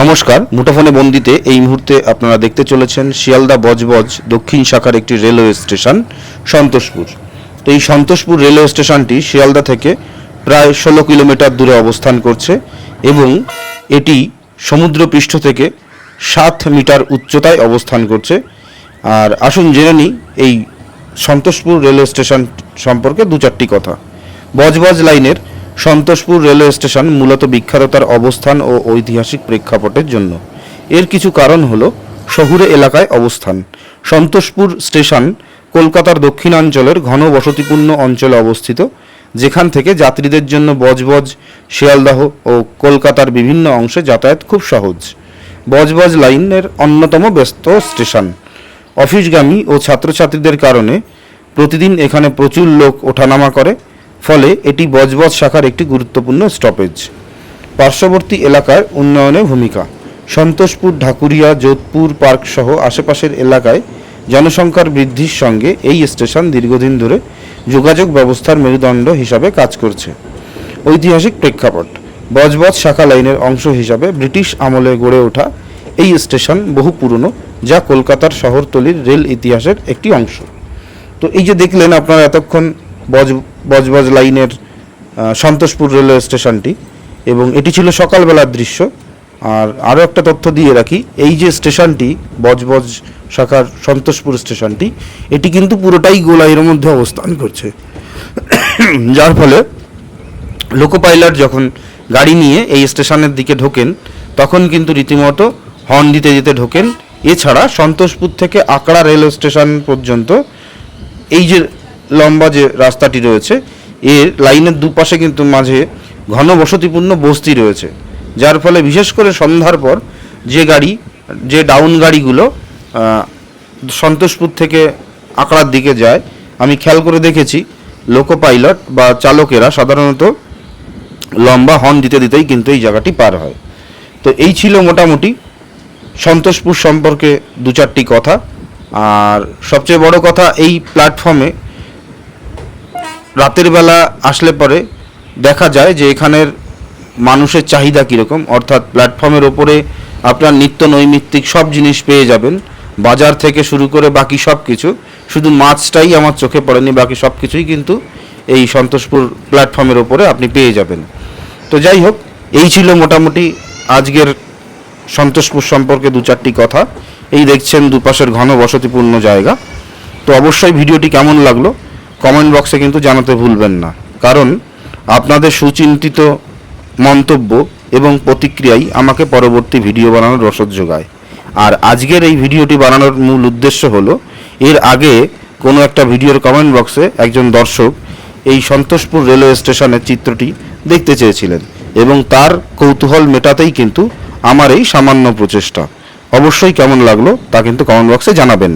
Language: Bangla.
নমস্কার, মুঠোফোনে বন্দিতে এই মুহূর্তে আপনারা দেখতে চলেছেন শিয়ালদা বজবজ দক্ষিণ শাখার একটি রেলওয়ে স্টেশন, সন্তোষপুর। তো এই সন্তোষপুর রেলওয়ে স্টেশনটি শিয়ালদা থেকে প্রায় ষোলো কিলোমিটার দূরে অবস্থান করছে এবং এটি সমুদ্রপৃষ্ঠ থেকে সাত মিটার উচ্চতায় অবস্থান করছে। আর আসুন জেনে নিই, এই সন্তোষপুর রেলওয়ে স্টেশন সম্পর্কে দু চারটি কথা। বজবজ লাইনের সন্তোষপুর রেলওয়ে স্টেশন মূলত বিখ্যাত তার অবস্থান ও ঐতিহাসিক প্রেক্ষাপটের জন্য। এর কিছু কারণ হলো শহুরে এলাকায় অবস্থান। সন্তোষপুর স্টেশন কলকাতার দক্ষিণাঞ্চলের ঘন বসতিপূর্ণ অঞ্চলে অবস্থিত, যেখান থেকে যাত্রীদের জন্য বজবজ, শিয়ালদাহ ও কলকাতার বিভিন্ন অংশে যাতায়াত খুব সহজ। বজবজ লাইনের অন্যতম ব্যস্ত স্টেশন। অফিসগামী ও ছাত্রছাত্রীদের কারণে প্রতিদিন এখানে প্রচুর লোক ওঠানামা করে। ফলে এটি বজবজ শাখার একটি গুরুত্বপূর্ণ স্টপেজ পার্শ্ববর্তী এলাকার উন্নয়নে ভূমিকা। সন্তোষপুর, ঢাকুরিয়া, যোধপুর পার্ক সহ আশেপাশের এলাকায় জনসংখ্যার বৃদ্ধির সঙ্গে এই স্টেশন দীর্ঘদিন ধরে যোগাযোগ ব্যবস্থার মেরুদণ্ড হিসাবে কাজ করছে। ঐতিহাসিক প্রেক্ষাপট, বজবজ শাখা লাইনের অংশ হিসাবে ব্রিটিশ আমলে গড়ে ওঠা এই স্টেশন বহু পুরনো, যা কলকাতার শহরতলির রেল ইতিহাসের একটি অংশ। তো এই যে দেখলেন আপনারা এতক্ষণ বজ, বজবজ লাইনের সন্তোষপুর রেলওয়ে স্টেশনটি। এবং এটি ছিল সকালবেলার দৃশ্য। আর আরও একটা তথ্য দিয়ে রাখি, এই যে স্টেশনটি, বজবজ শাখার সন্তোষপুর স্টেশনটি, এটি কিন্তু পুরোটাই গোলাইয়ের মধ্যে অবস্থান করছে। যার ফলে লোকো পাইলট যখন গাড়ি নিয়ে এই স্টেশনের দিকে ঢোকেন, তখন কিন্তু রীতিমতো হর্ন দিতে দিতে ঢোকেন। এছাড়া সন্তোষপুর থেকে আকড়া রেল স্টেশন পর্যন্ত এই যে লম্বা যে রাস্তাটি রয়েছে, এর লাইনের দুপাশে কিন্তু মাঝে ঘন বসতিপূর্ণ বস্তি রয়েছে। যার ফলে বিশেষ করে সন্ধ্যার পর যে গাড়ি, যে ডাউন গাড়িগুলো সন্তোষপুর থেকে আকড়ার দিকে যায়, আমি খেয়াল করে দেখেছি লোকো পাইলট বা চালকেরা সাধারণত লম্বা হর্ন দিতে দিতেই কিন্তু এই জায়গাটি পার হয়। তো এই ছিল মোটামুটি সন্তোষপুর সম্পর্কে দু চারটি কথা। আর সবচেয়ে বড় কথা, এই প্ল্যাটফর্মে রাতের বেলা আসলে পরে দেখা যায় যে এখানের মানুষের চাহিদা কীরকম, অর্থাৎ প্ল্যাটফর্মের ওপরে আপনার নিত্য নৈমিত্তিক সব জিনিস পেয়ে যাবেন, বাজার থেকে শুরু করে বাকি সব কিছু। শুধু মাছটাই আমার চোখে পড়েনি, বাকি সব কিছুই কিন্তু এই সন্তোষপুর প্ল্যাটফর্মের ওপরে আপনি পেয়ে যাবেন। তো যাই হোক, এই ছিল মোটামুটি আজকের সন্তোষপুর সম্পর্কে দু চারটি কথা। এই দেখছেন দুপাশের ঘন বসতিপূর্ণ জায়গা। তো অবশ্যই ভিডিওটি কেমন লাগল? কমেন্ট বক্সে কিন্তু জানাতে ভুলবেন না। কারণ আপনাদের সুচিন্তিত মন্তব্য এবং প্রতিক্রিয়াই আমাকে পরবর্তী ভিডিও বানানোর রসদ যোগায়। আর আজকের এই ভিডিওটি বানানোর মূল উদ্দেশ্য হলো, এর আগে কোনো একটা ভিডিওর কমেন্ট বক্সে একজন দর্শক এই সন্তোষপুর রেলওয়ে স্টেশনের চিত্রটি দেখতে চেয়েছিলেন এবং তার কৌতূহল মেটাতেই কিন্তু আমার এই সামান্য প্রচেষ্টা। অবশ্যই কেমন লাগল তা কিন্তু কমেন্ট বক্সে জানাবেন।